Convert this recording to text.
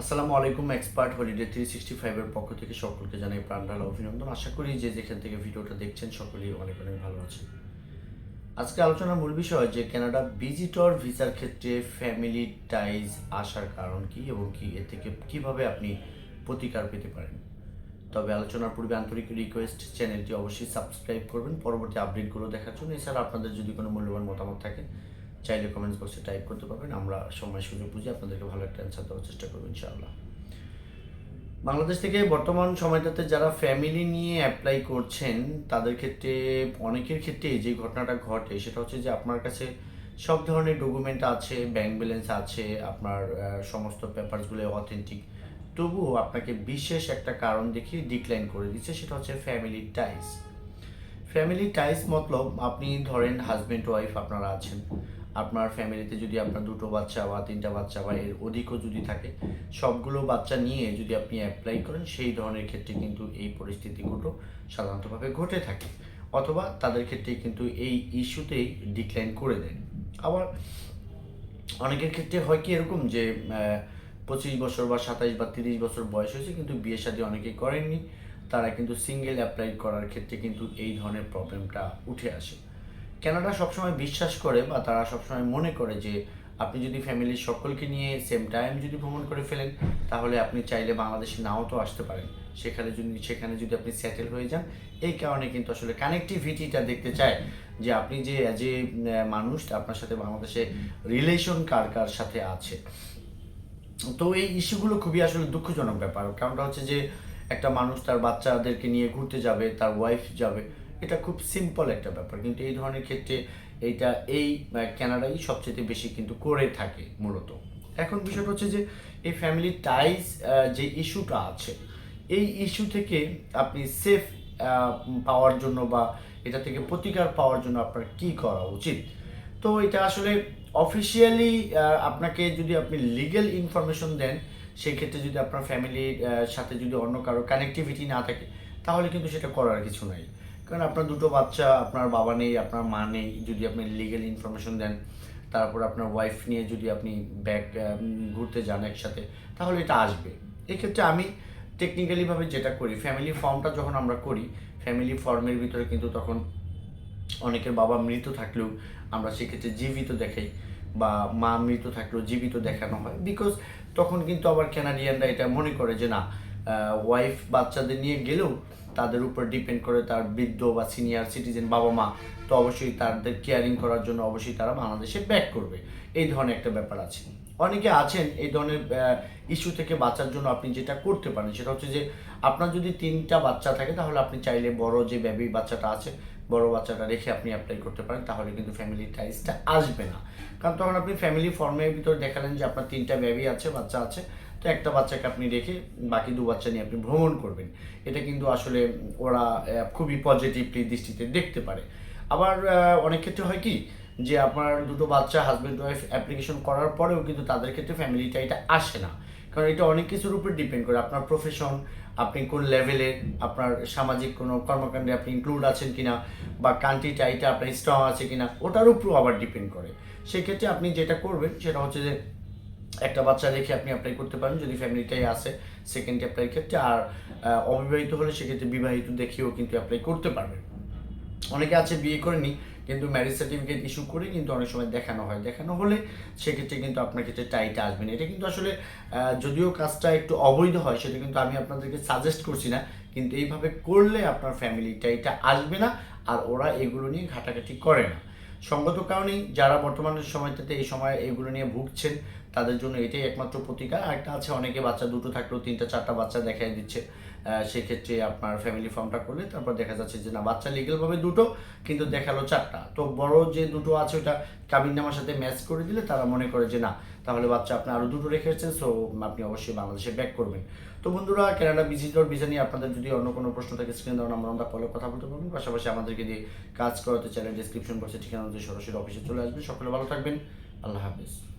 আসসালামু আলাইকুম, expert holiday three sixty ফাইভের পক্ষ থেকে সকলকে জানাই প্রাণঢালা অভিনন্দন। আশা করি যে যেখান থেকে ভিডিওটা দেখছেন সকলেই অনেক অনেক ভালো আছেন। আজকে আলোচনার মূল বিষয় যে কানাডা ভিজিটর ভিসার ক্ষেত্রে ফ্যামিলি টাইজ আসার কারণ কি এবং কি এ থেকে কীভাবে আপনি প্রতিকার পেতে পারেন। তবে আলোচনার পূর্বে আন্তরিক রিকোয়েস্ট চ্যানেলটি অবশ্যই সাবস্ক্রাইব করবেন। পরবর্তী আপডেটগুলো দেখার জন্য এছাড়া আপনাদের যদি কোনো মূল্যবান মতামত থাকে চাইলে কমেন্টস বক্সে টাইপ করতে পারবেন। আমরা সময় সুযোগ বুঝে আপনাদেরকে ভালো একটা অ্যান্সার দেওয়ার চেষ্টা করব, ইনশাআল্লাহ। বাংলাদেশ থেকে বর্তমান সময়টাতে যারা ফ্যামিলি নিয়ে অ্যাপ্লাই করছেন, তাদের ক্ষেত্রে, অনেকের ক্ষেত্রে যে ঘটনাটা ঘটে, সেটা হচ্ছে যে আপনার কাছে সব ধরনের ডকুমেন্ট আছে ব্যাংক ব্যালেন্স আছে, আপনার সমস্ত পেপারসগুলো অথেন্টিক তবুও আপনাকে বিশেষ একটা কারণ দেখিয়ে ডিক্লাইন করে দিচ্ছে, সেটা হচ্ছে ফ্যামিলি টাইস ফ্যামিলি টাইস মতলব আপনি ধরেন হাজব্যান্ড ওয়াইফ আপনারা আছেন। আপনার ফ্যামিলিতে যদি আপনার দুটো বাচ্চা বা তিনটা বাচ্চা বা এর অধিকও যদি থাকে, সবগুলো বাচ্চা নিয়ে যদি আপনি অ্যাপ্লাই করেন, সেই ধরনের ক্ষেত্রে কিন্তু এই পরিস্থিতিগুলো সাধারণতভাবে ঘটে থাকে। অথবা তাদের ক্ষেত্রে কিন্তু এই ইস্যুতেই ডিক্লাইন করে দেন আবার অনেকের ক্ষেত্রে হয় কি এরকম যে পঁচিশ বছর বা সাতাইশ বা তিরিশ বছর বয়স হয়েছে কিন্তু বিয়ে শাদী অনেকে করেননি। তারা কিন্তু সিঙ্গেল অ্যাপ্লাই করার ক্ষেত্রে কিন্তু এই ধরনের প্রবলেমটা উঠে আসে। কানাডা সবসময় বিশ্বাস করে বা তারা সবসময় মনে করে যে আপনি যদি ফ্যামিলির সকলকে নিয়ে সেম টাইম যদি ভ্রমণ করে ফেলেন, তাহলে আপনি চাইলে বাংলাদেশে নাও তো আসতে পারেন। সেখানে যদি সেখানে যদি আপনি সেটেল হয়ে যান, এই কারণে কিন্তু আসলে কানেক্টিভিটিটা দেখতে চায় যে আপনি যে অ্যাজ এ মানুষ, আপনার সাথে বাংলাদেশে রিলেশন কার কার সাথে আছে। তো এই ইস্যুগুলো খুবই আসলে দুঃখজনক ব্যাপার। কারণটা হচ্ছে যে একটা মানুষ তার বাচ্চাদেরকে নিয়ে ঘুরতে যাবে, তার ওয়াইফ যাবে এটা খুব সিম্পল একটা ব্যাপার। কিন্তু এই ধরনের ক্ষেত্রে এইটা এই আহ, কানাডাই সবচেয়ে বেশি কিন্তু করে থাকে মূলত। এখন বিষয়টা হচ্ছে যে এই ফ্যামিলি টাইজ যে ইস্যুটা আছে এই ইস্যু থেকে আপনি সেফ পাওয়ার জন্য বা এটা থেকে প্রতিকার পাওয়ার জন্য আপনার কি করা উচিত? তো এটা আসলে অফিসিয়ালি আপনাকে যদি আপনি লিগেল ইনফরমেশন দেন সেই ক্ষেত্রে যদি আপনার ফ্যামিলির সাথে যদি অন্য কারও কানেক্টিভিটি না থাকে তাহলে কিন্তু সেটা করার কিছু নাই। কারণ আপনার দুটো বাচ্চা, আপনার বাবা নেই, আপনার মা নেই, যদি আপনি লিগেল ইনফরমেশন দেন, তারপর আপনার ওয়াইফ নিয়ে যদি আপনি ব্যাক ঘুরতে যান একসাথে, তাহলে এটা আসবে। এক্ষেত্রে আমি টেকনিক্যালিভাবে যেটা করি ফ্যামিলি ফর্মটা যখন আমরা করি ফ্যামিলি ফর্মের ভিতরে কিন্তু তখন অনেকের বাবা মৃত থাকলেও আমরা সেক্ষেত্রে জীবিত দেখাই, বা মা মৃত থাকলেও জীবিত দেখানো হয়। বিকজ তখন কিন্তু আবার ক্যানাডিয়ানরা এটা মনে করে যে না ওয়াইফ বাচ্চাদের নিয়ে গেলেও তাদের উপর ডিপেন্ড করে তার বৃদ্ধ বা সিনিয়র সিটিজেন বাবা মা, তো অবশ্যই তাদের কেয়ারিং করার জন্য অবশ্যই তারা বাংলাদেশে ব্যাক করবে। এই ধরনের একটা ব্যাপার আছে। অনেকে আছেন এই ধরনের ইস্যু থেকে বাঁচার জন্য আপনি যেটা করতে পারেন, সেটা হচ্ছে যে আপনার যদি তিনটা বাচ্চা থাকে, তাহলে আপনি চাইলে বড় যে বেবি বাচ্চাটা আছে, বড় বাচ্চাটা রেখে আপনি অ্যাপ্লাই করতে পারেন, তাহলে কিন্তু ফ্যামিলি টাইজটা আসবে না। কারণ তখন আপনি ফ্যামিলি ফর্মের ভিতর দেখালেন যে আপনার তিনটা বেবি আছে, বাচ্চা আছে তো একটা বাচ্চাকে আপনি রেখে বাকি দু বাচ্চা নিয়ে আপনি ভ্রমণ করবেন। এটা কিন্তু আসলে ওরা খুবই পজিটিভলি দৃষ্টিতে দেখতে পারে। আবার অনেক ক্ষেত্রে হয় কি যে আপনার দুটো বাচ্চা হাজব্যান্ড ওয়াইফ অ্যাপ্লিকেশন করার পরেও কিন্তু তাদের ক্ষেত্রে ফ্যামিলিটা এটা আসে না। কারণ এটা অনেক কিছুর উপর ডিপেন্ড করে। আপনার প্রফেশন আপনি কোন লেভেলে আপনার সামাজিক কোনো কর্মকাণ্ডে আপনি ইনক্লুড আছেন কিনা বা কান্ট্রিটা এটা আপনার স্ট্রং আছে কিনা, ওটার উপরও আবার ডিপেন্ড করে। সেক্ষেত্রে আপনি যেটা করবেন, সেটা হচ্ছে যে একটা বাচ্চা রেখে আপনি অ্যাপ্লাই করতে পারেন, যদি ফ্যামিলিটাই আসে সেকেন্ড অ্যাপ্লাই ক্ষেত্রে, আর অবিবাহিত হলে সেক্ষেত্রে বিবাহিত দেখেও কিন্তু অ্যাপ্লাই করতে পারবেন অনেকে আছে বিয়ে করেনি, কিন্তু ম্যারেজ সার্টিফিকেট ইস্যু করে কিন্তু অনেক সময় দেখানো হয়। দেখানো হলে সেক্ষেত্রে কিন্তু আপনার ক্ষেত্রে টাইটা আসবে না। এটা কিন্তু আসলে যদিও কাজটা একটু অবৈধ হয়, সেটা কিন্তু আমি আপনাদেরকে সাজেস্ট করছি না, কিন্তু এইভাবে করলে আপনার ফ্যামিলি টাইটা আসবে না, আর ওরা এগুলো নিয়ে ঘাটাঘাটি করে না। সঙ্গত কারণেই যারা বর্তমানের সময়টাতে এই সময় এগুলো নিয়ে ভুগছেন তাদের জন্য এটাই একমাত্র প্রতিকার। আরেকটা আছে, অনেকে বাচ্চা দুটো থাকলেও তিনটা, চারটা বাচ্চা দেখাই দিচ্ছে। সেক্ষেত্রে আপনার ফ্যামিলি ফর্মটা করলে তারপর দেখা যাচ্ছে যে, না, বাচ্চা লিগেলভাবে দুটো, কিন্তু দেখাল চারটা। তো বড় যে দুটো আছে, ওটা কাবিন নামার সাথে ম্যাচ করে দিলে তারা মনে করে যে, না, তাহলে বাচ্চা আপনি আরও দুটো রেখেছেন সো আপনি অবশ্যই বাংলাদেশে ব্যাক করবেন। তো বন্ধুরা কানাডা ভিজিটর ভিসা নিয়ে আপনাদের যদি অন্য কোনো প্রশ্ন থাকে স্ক্রিন দেওয়া নাম্বার আমরা কলে কথা বলতে পারবেন পাশাপাশি আমাদেরকে দিয়ে কাজ করাতে চাইলে ডিসক্রিপশন বক্সে ঠিকানা অনুযায়ী সরাসরি অফিসে চলে আসবেন। সকলে ভালো থাকবেন। আল্লাহ হাফিজ।